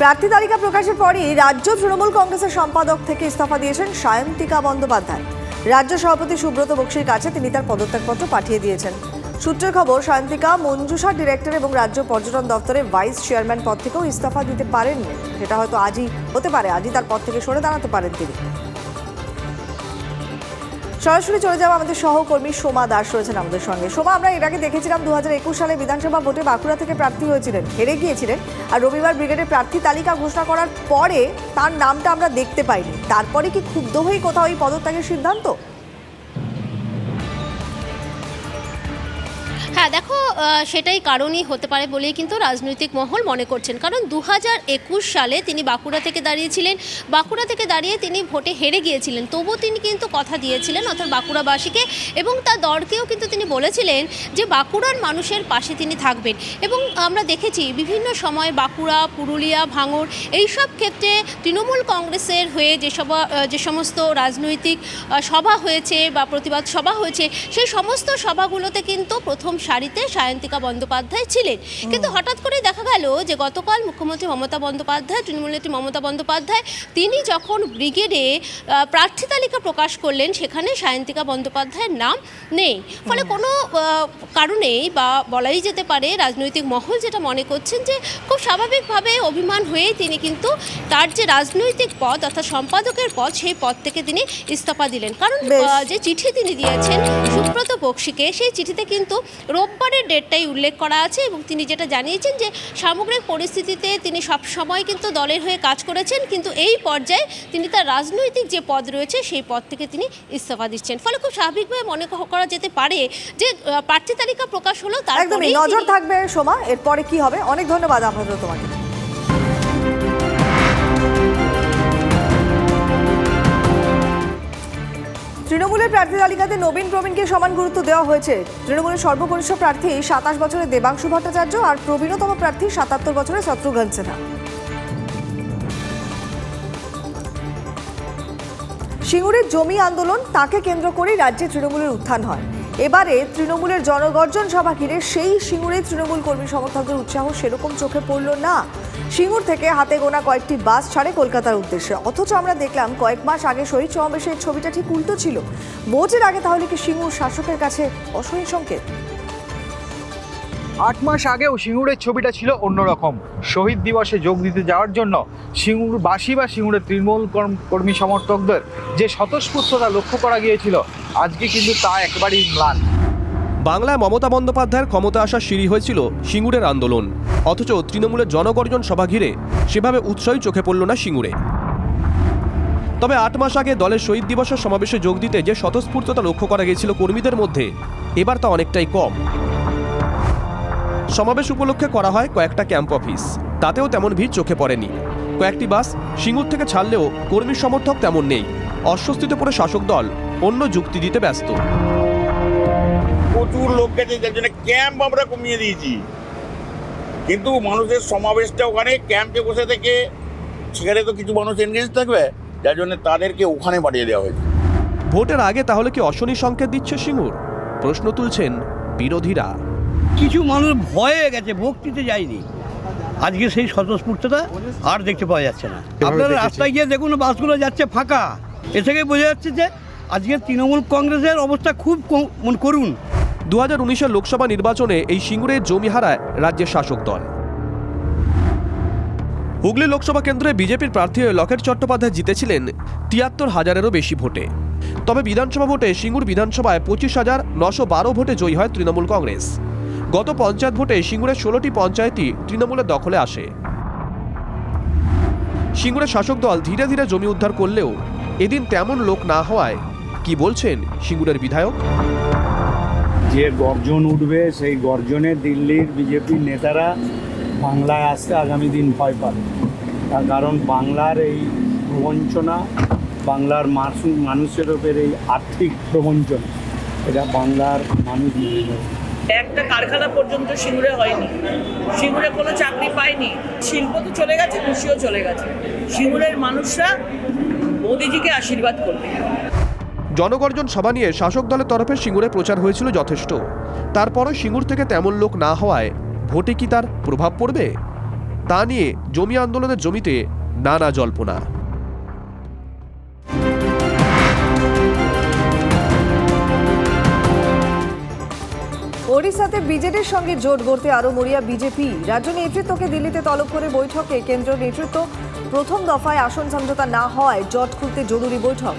প্রার্থী তালিকা প্রকাশের পরই রাজ্য তৃণমূল কংগ্রেসের সম্পাদক থেকে ইস্তফা দিয়েছেন সায়ন্তিকা বন্দ্যোপাধ্যায়। রাজ্য সভাপতি সুব্রত বক্সির কাছে তিনি তার পদত্যাগপত্র পাঠিয়ে দিয়েছেন। সূত্রের খবর, সায়ন্তিকা মঞ্জুষা ডিরেক্টর এবং রাজ্য পর্যটন দপ্তরে ভাইস চেয়ারম্যান পদ থেকেও ইস্তফা দিতে পারেননি। সেটা হয়তো আজই হতে পারে, আজই তার পদ থেকে সরে দাঁড়াতে পারেন তিনি। সরাসরি চলে যাব আমাদের সহকর্মী সোমা দাস রয়েছেন আমাদের সঙ্গে। সোমা, আমরা এর আগে দেখেছিলাম দু একুশ সালে বিধানসভা ভোটে বাঁকুড়া থেকে প্রার্থী হয়েছিলেন, হেরে গিয়েছিলেন, আর রবিবার ব্রিগেডের প্রার্থী তালিকা ঘোষণা করার পরে তার নামটা আমরা দেখতে পাইনি। তারপরে কি ক্ষুব্ধ হয়ে কোথাও এই পদত্যাগের সিদ্ধান্ত? হ্যাঁ দেখো সেটাই কারণই হতে পারে বলেই কিন্তু রাজনৈতিক মহল মনে করছেন। কারণ দু হাজার একুশ সালে তিনি বাঁকুড়া থেকে দাঁড়িয়েছিলেন। বাঁকুড়া থেকে দাঁড়িয়ে তিনি ভোটে হেরে গিয়েছিলেন। তবুও তিনি কিন্তু কথা দিয়েছিলেন অর্থাৎ বাঁকুড়াবাসীকে এবং তার দলকেও কিন্তু তিনি বলেছিলেন যে বাঁকুড়ার মানুষের পাশে তিনি থাকবেন। এবং আমরা দেখেছি বিভিন্ন সময় বাঁকুড়া, পুরুলিয়া, ভাঙড় এইসব ক্ষেত্রে তৃণমূল কংগ্রেসের হয়ে যে যে সমস্ত রাজনৈতিক সভা হয়েছে বা প্রতিবাদ সভা হয়েছে, সেই সমস্ত সভাগুলোতে কিন্তু প্রথম সারিতে সায়ন্তিকা বন্দ্যোপাধ্যায় ছিলেন। কিন্তু হঠাৎ করেই দেখা গেল যে গতকাল মুখ্যমন্ত্রী মমতা বন্দ্যোপাধ্যায় তৃণমূল নেত্রী মমতা বন্দ্যোপাধ্যায় তিনি যখন ব্রিগেডে প্রার্থী তালিকা প্রকাশ করলেন সেখানে সায়ন্তিকা বন্দ্যোপাধ্যায়ের নাম নেই। ফলে কোনো কারণেই বা বলাই যেতে পারে রাজনৈতিক মহল যেটা মনে করছেন যে খুব স্বাভাবিকভাবে অভিমান হয়েই তিনি কিন্তু তার যে রাজনৈতিক পদ অর্থাৎ সম্পাদকের পদ সেই পদ থেকে তিনি ইস্তফা দিলেন। কারণ যে চিঠি তিনি দিয়েছেন সুব্রত বক্সিকে সেই চিঠিতে কিন্তু রোববারের ডেটটাই উল্লেখ করা আছে এবং তিনি যেটা জানিয়েছেন যে সামগ্রিক পরিস্থিতিতে তিনি সব সময় কিন্তু দলের হয়ে কাজ করেছেন কিন্তু এই পর্যায়ে তিনি তার রাজনৈতিক যে পদ রয়েছে সেই পদ থেকে তিনি ইস্তফা দিচ্ছেন। ফলে খুব স্বাভাবিকভাবে মনে করা যেতে পারে যে প্রার্থী তালিকা প্রকাশ হলো তার নজর থাকবে সোমা এরপরে কি হবে? অনেক ধন্যবাদ আমরা তোমাকে। তৃণমূলের প্রার্থী তালিকাতে নবীন প্রবীণকে সমান গুরুত্ব দেওয়া হয়েছে। তৃণমূলের সর্বকনিষ্ঠ প্রার্থী সাতাশ বছরের দেবাংশু ভট্টাচার্য আর প্রবীণতম প্রার্থী সাতাত্তর বছরের শত্রুঘ্ন সিনহা সিঙ্গুরের জমি আন্দোলন তাকে কেন্দ্র করেই রাজ্যে তৃণমূলের উত্থান হয়। এবারে তৃণমূলের জনগর্জন সভা ঘিরে সেই সিঙ্গুরে তৃণমূল কর্মী সমর্থকদের উৎসাহ সেরকম চোখে পড়ল না। সিঙ্গুর থেকে হাতে গোনা কয়েকটি বাস ছাড়ে কলকাতার উদ্দেশ্যে। অথচ আমরা দেখলাম কয়েক মাস আগে শহীদ সমাবেশের ছবিটা ঠিক উল্টো ছিল। ভোটের আগে তাহলে কি সিঙ্গুর শাসকের কাছে অসহী সংকেত? আট মাস আগেও সিঙ্গুরের ছবিটা ছিল অন্যরকম। শহীদ দিবসে যোগ দিতে যাওয়ার জন্য সিঙ্গুর সিঙ্গুরবাসী বা সিঙ্গুরের তৃণমূল কর্মী সমর্থকদের যে স্বতঃস্ফূর্ততা লক্ষ্য করা গিয়েছিল, আজকে কিন্তু তা একেবারেই ম্লান। বাংলায় মমতা বন্দ্যোপাধ্যায়ের ক্ষমতা আসার সিঁড়ি হয়েছিল সিঙ্গুরের আন্দোলন। অথচ তৃণমূলের জনগর্জন সভা ঘিরে সেভাবে উৎসাহী চোখে পড়ল না সিঙ্গুরে। তবে আট মাস আগে দলের শহীদ দিবসের সমাবেশে যোগ দিতে যে স্বতঃস্ফূর্ততা লক্ষ্য করা গিয়েছিল কর্মীদের মধ্যে, এবার তা অনেকটাই কম। সমাবেশ উপলক্ষে করা হয় কয়েকটা ক্যাম্প অফিস। তাতেও তেমন ভিড় চোখে পড়েনি। কয়েকটি বাস সিঙ্গুর থেকে ছাড়লেও কর্মী সমর্থক তেমন নেই। অস্বস্তিতে পড়ে শাসক দল অন্য যুক্তি দিতে ব্যস্ত। প্রচুর লোক গেছে যার জন্য ক্যাম্প আমরা কমিয়ে দিয়েছি। কিন্তু মানুষের সমাবেশটা ওখানে ক্যাম্পে বসে থেকে সেখানে তো কিছু মানুষ এনগেজ থাকবে যার জন্য তাদেরকে ওখানে পাঠিয়ে দেওয়া হয়েছে। ভোটের আগে তাহলে কি অশনি সংকেত দিচ্ছে সিঙ্গুর? প্রশ্ন তুলছেন বিরোধীরা। কিছু মানুষ ভয়ে গেছে ভক্তিতে যায়নি। আজকে সেই স্বতঃস্ফূর্ততা আর দেখতে পাওয়া যাচ্ছে না। আপনারা রাস্তায় গিয়ে দেখুন বাসগুলো যাচ্ছে ফাঁকা। এ থেকে বোঝা যাচ্ছে যে আজকে তৃণমূল কংগ্রেসের অবস্থা খুব মানে করুণ দু হাজার উনিশের লোকসভা নির্বাচনে এই সিঙ্গুরের জমি হারায় রাজ্যের শাসক দল। হুগলি লোকসভা কেন্দ্রে বিজেপির প্রার্থী হয়ে লকেট চট্টোপাধ্যায় জিতেছিলেন তিয়াত্তর হাজারেরও বেশি ভোটে। তবে বিধানসভা ভোটে সিঙ্গুর বিধানসভায় পঁচিশ হাজার নশো বারো ভোটে জয়ী হয় তৃণমূল কংগ্রেস। গত পঞ্চায়েত ভোটে সিঙ্গুরের ষোলোটি পঞ্চায়েতই তৃণমূলের দখলে আসে। সিঙ্গুরের শাসক দল ধীরে ধীরে জমি উদ্ধার করলেও এদিন তেমন লোক না হওয়ায় কি বলছেন সিঙ্গুরের বিধায়ক? যে গর্জন উঠবে, সেই গর্জনে দিল্লির বিজেপির নেতারা বাংলায় আসতে আগামী দিন ভয় পাবে। তার কারণ বাংলার এই প্রবঞ্চনা, বাংলার মানুষের ওপর এই আর্থিক প্রবঞ্চনা, এটা বাংলার মানুষ মেনে নেবে একটা কারখানা পর্যন্ত সিঙ্গুরে হয়নি। সিঙ্গুরে কোনো চাকরি পায়নি। শিল্প তো চলে গেছে, কৃষিও চলে গেছে। সিঙ্গুরের মানুষরা মোদিজিকে আশীর্বাদ করবে। জনগর্জন সভা নিয়ে শাসক দলের তরফে সিঙ্গুরে প্রচার হয়েছিল যথেষ্ট। তারপরও সিঙ্গুর থেকে তেমন লোক না হওয়ায় ভোটে কি তার প্রভাব পড়বে? তা নিয়ে জমি আন্দোলনের জমিতে নানা জল্পনা। ওড়িশাতে বিজেপির সঙ্গে জোট গড়তে আরও মরিয়া বিজেপি। রাজ্য নেতৃত্বকে দিল্লিতে তলব করে বৈঠকে কেন্দ্র নেতৃত্ব প্রথম দফায় আসন সমঝোতা না হয় জট খুলতে জরুরি বৈঠক।